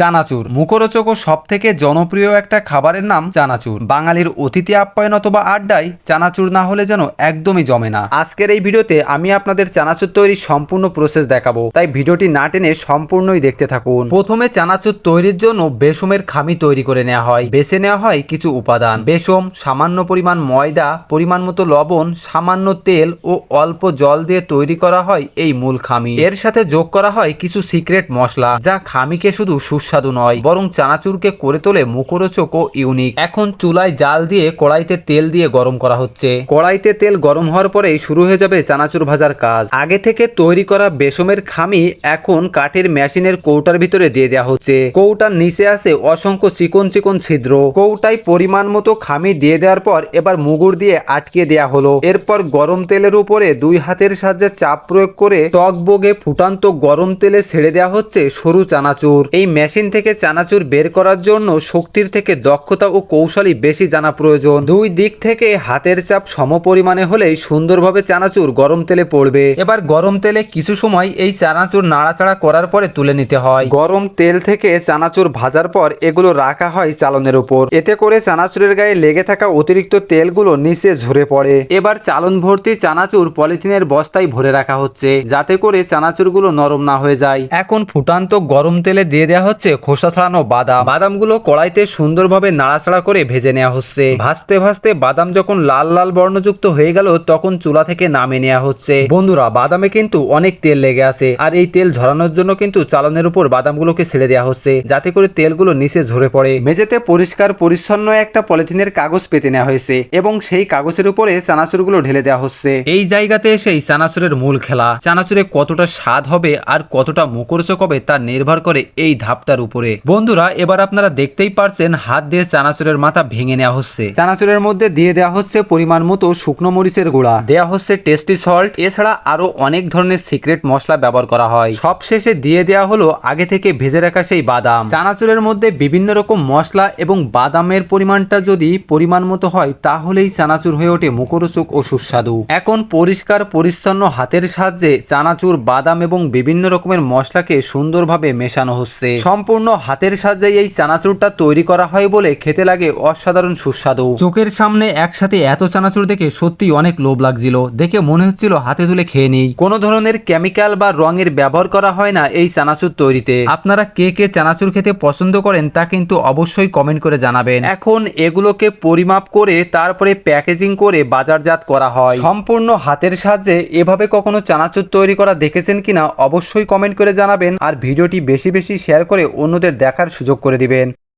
চানাচুর। মুখরোচক ও সব থেকে জনপ্রিয় একটা খাবারের নাম চানাচুর। বাঙালির অতিথি আপ্যায়ন অথবা আড্ডায় চানাচুর না হলে যেন একদমই জমে না। আজকের এই ভিডিওতে আমি আপনাদের চানাচুর তৈরির সম্পূর্ণ প্রসেস দেখাবো। তাই ভিডিওটি না টেনে সম্পূর্ণই দেখতে থাকুন। প্রথমে চানাচুর তৈরির জন্য বেসমের খামি তৈরি করে নেওয়া হয়। বেছে নেওয়া হয় কিছু উপাদান। বেসম, সামান্য পরিমাণ ময়দা, পরিমাণ মতো লবণ, সামান্য তেল ও অল্প জল দিয়ে তৈরি করা হয় এই মূল খামি। এর সাথে যোগ করা হয় কিছু সিক্রেট মশলা, যা খামিকে শুধু সুস্বাদু নয়, বরং চানাচুরকে করে তোলে মুখরোচক ও ইউনিক এখন চুলায় জাল দিয়ে কড়াইতে তেল দিয়ে গরম করা হচ্ছে। কড়াইতে তেল গরম হওয়ার পরেই শুরু হয়ে যাবে চানাচুর ভাজার কাজ। আগে থেকে তৈরি করা বেসমের খামি এখন কাঠের মেশিনের কৌটার ভিতরে দিয়ে দেওয়া হচ্ছে। কৌটার নিচে আছে অসংখ্য চিকন চিকন ছিদ্র। কৌটায় পরিমাণ মতো খামি দিয়ে দেওয়ার পর এবার মুগুর দিয়ে আটকে দেওয়া হলো। এরপর গরম তেলের উপরে দুই হাতের সাহায্যে চাপ প্রয়োগ করে টক বগে ফুটান্ত গরম তেলে ছেড়ে দেওয়া হচ্ছে সরু চানাচুর। এই মেশিন থেকে চানাচুর বের করার জন্য শক্তির থেকে দক্ষতা ও কৌশলী বেশি জানা প্রয়োজন। দুই দিক থেকে হাতের চাপ সম পরিমাণে হলেই সুন্দরভাবে চানাচুর গরম তেলে পড়বে। এবার গরম তেলে কিছু সময় এই চানাচুর নাড়াচাড়া করার পরে তুলে নিতে হয়। গরম তেল থেকে চানাচুর ভাজার পর এগুলো রাখা হয় চালনের উপর। এতে করে চানাচুরের গায়ে লেগে থাকা অতিরিক্ত তেলগুলো নিচে ঝরে পড়ে। এবার চালন ভর্তি চানাচুর পলিথিনের বস্তায় ভরে রাখা হচ্ছে, যাতে করে চানাচুরগুলো নরম না হয়ে যায়। এখন ফুটান্ত গরম তেলে দিয়ে দেওয়া হচ্ছে খোসা ছাড়ানো বাদাম। বাদামগুলো কড়াইতে সুন্দরভাবে নাড়াচাড়া করে ভেজে নেওয়া হচ্ছে। ভাজতে ভাজতে বাদাম যখন লাল লাল বর্ণযুক্ত হয়ে গেল, তখন চুলা থেকে নামে নেওয়া হচ্ছে। বন্ধুরা, বাদামে কিন্তু অনেক তেল লেগে আছে, আর এই তেল ঝরানোর জন্য কিন্তু চালনের উপর বাদামগুলোকে ছেড়ে দেওয়া হচ্ছে, যাতে করে তেলগুলো নিচে ঝরে পড়ে। মেঝেতে পরিষ্কার পরিচ্ছন্ন একটা পলিথিনের কাগজ পেতে নেওয়া হয়েছে, এবং সেই কাগজের উপরে চানাচুরগুলো ঢেলে দেওয়া হচ্ছে। এই জায়গাতে এসেই চানাচুরের মূল খেলা। চানাচুরে কতটা স্বাদ হবে আর কতটা মুখরোচক হবে তা নির্ভর করে এই ধাপটার উপরে। বন্ধুরা এবার আপনারা দেখতেই পারছেন হাত দিয়ে চানাচুরের মাথা ভেঙে নেওয়া হচ্ছে। চানাচুরের মধ্যে দিয়ে দেওয়া হচ্ছে পরিমাণ মতো শুকনো মরিচের গুঁড়া। দেওয়া হচ্ছে টেস্টি সল্ট। এছাড়া আরও অনেক ধরনের সিক্রেট মশলা ব্যবহার করা হয়। সব শেষে দিয়ে দেওয়া হলো আগে থেকে ভেজে রাখা সেই বাদাম। চানাচুরের মধ্যে বিভিন্ন রকম মশলা এবং বাদামের পরিমাণটা যদি পরিমাণ মতো হয় তাহলেই চানাচুর হয়ে ওঠে মুখরোচক ও সুস্বাদু। এখন পরিষ্কার পরিচ্ছন্ন হাতের সাহায্যে চানাচুর বাদাম এবং বিভিন্ন রকমের মশলাকে সুন্দরভাবে মেশানো হচ্ছে। সম্পূর্ণ হাতের সাহায্যে এই চানাচুরটা তৈরি করা হয় বলে খেতে লাগে অসাধারণ সুস্বাদু। চোখের সামনে একসাথে এত চানাচুর দেখে সত্যি অনেক লোভ লাগছিল। দেখে মনে হচ্ছিল হাতে তুলে খেয়ে নেই। কোনো ধরনের কেমিক্যাল বা রঙের ব্যবহার করা হয় না এই চানাচুর তৈরিতে। আপনারা কে কে চানাচুর খেতে পছন্দ করেন তা কিন্তু অবশ্যই কমেন্ট করে জানাবেন। এখন এগুলোকে পরিমাপ করে তারপরে প্যাকেজিং করে বাজারজাত করা হয়। সম্পূর্ণ হাতের সাহায্যে এভাবে কখনো চানাচুর তৈরি করা দেখেছেন কিনা অবশ্যই কমেন্ট করে জানাবেন। আর ভিডিওটি বেশি বেশি শেয়ার করে অন্যদের দেখার সুযোগ করে দিবেন।